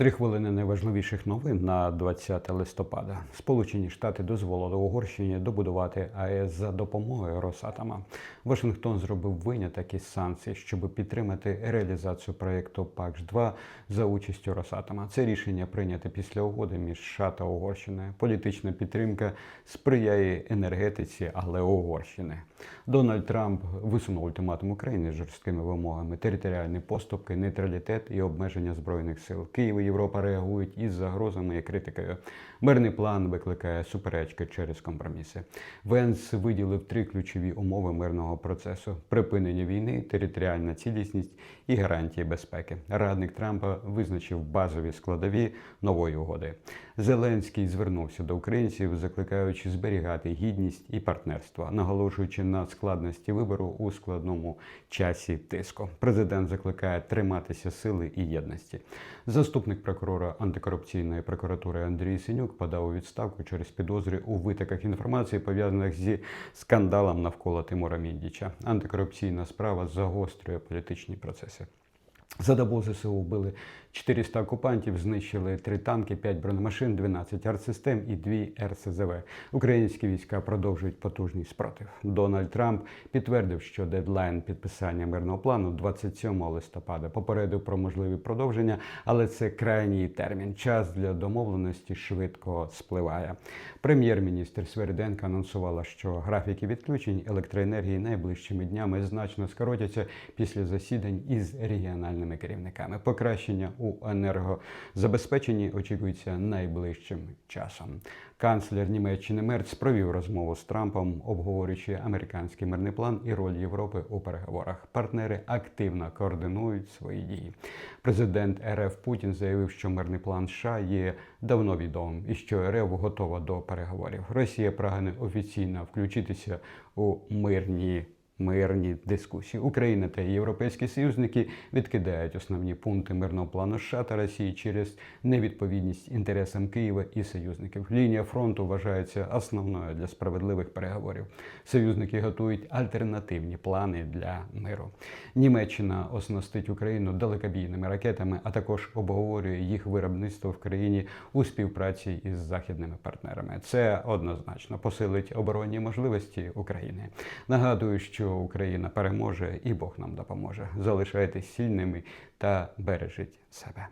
Три хвилини найважливіших новин на 20 листопада. Сполучені Штати дозволили Угорщині добудувати АЕС за допомогою Росатома. Вашингтон зробив виняток із санкцій, щоб підтримати реалізацію проєкту ПАКШ 2 за участю Росатома. Це рішення прийнято після угоди між США та Угорщиною. Політична підтримка сприяє енергетиці, але Угорщини. Дональд Трамп висунув ультиматум України з жорсткими вимогами: територіальні поступки, нейтралітет і обмеження збройних сил. Київ і Європа реагують із загрозами і критикою. Мирний план викликає суперечки через компроміси. Венс виділив три ключові умови мирного процесу: припинення війни, територіальна цілісність і гарантії безпеки. Радник Трампа визначив базові складові нової угоди. Зеленський звернувся до українців, закликаючи зберігати гідність і партнерство, наголошуючи на складності вибору у складному часі тиску. Президент закликає триматися сили і єдності. Заступник прокурора антикорупційної прокуратури Андрій Синюк подав у відставку через підозри у витоках інформації, пов'язаних зі скандалом навколо Тимура Міндіча. Антикорупційна справа загострює політичні процеси. За добу ЗСУ вбили 400 окупантів, знищили 3 танки, 5 бронемашин, 12 артсистем і 2 РСЗВ. Українські війська продовжують потужний спротив. Дональд Трамп підтвердив, що дедлайн підписання мирного плану 27 листопада попередив про можливі продовження, але це крайній термін. Час для домовленості швидко спливає. Прем'єр-міністр Свериденко анонсувала, що графіки відключень електроенергії найближчими днями значно скоротяться після засідань із регіональними керівниками. Покращення у енергозабезпеченні очікується найближчим часом. Канцлер Німеччини Мерц провів розмову з Трампом, обговорюючи американський мирний план і роль Європи у переговорах. Партнери активно координують свої дії. Президент РФ Путін заявив, що мирний план США є давно відомим і що РФ готова до переговорів. Росія прагне офіційно включитися у мирні мирні дискусії. Україна та європейські союзники відкидають основні пункти мирного плану США та Росії через невідповідність інтересам Києва і союзників. Лінія фронту вважається основною для справедливих переговорів. Союзники готують альтернативні плани для миру. Німеччина оснастить Україну далекобійними ракетами, а також обговорює їх виробництво в країні у співпраці із західними партнерами. Це однозначно посилить оборонні можливості України. Нагадую, Україна переможе і Бог нам допоможе. Залишайтесь сильними та бережіть себе.